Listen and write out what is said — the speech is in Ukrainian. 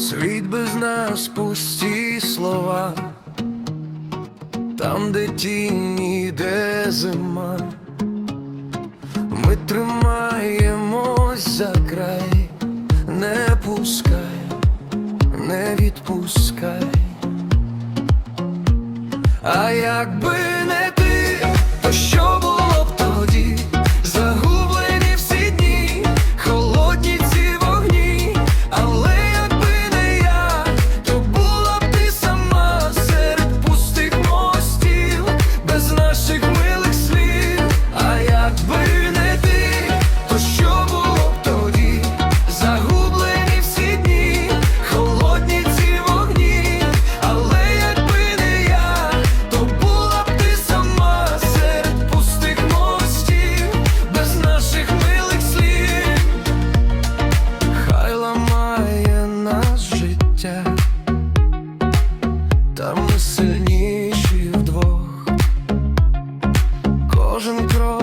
Світ без нас пусті слова, там, де тіні, де зима, ми тримаємось за край, не пускай, не відпускай, а якби не ти, то що? там ми сильніші вдвох, кожен крок.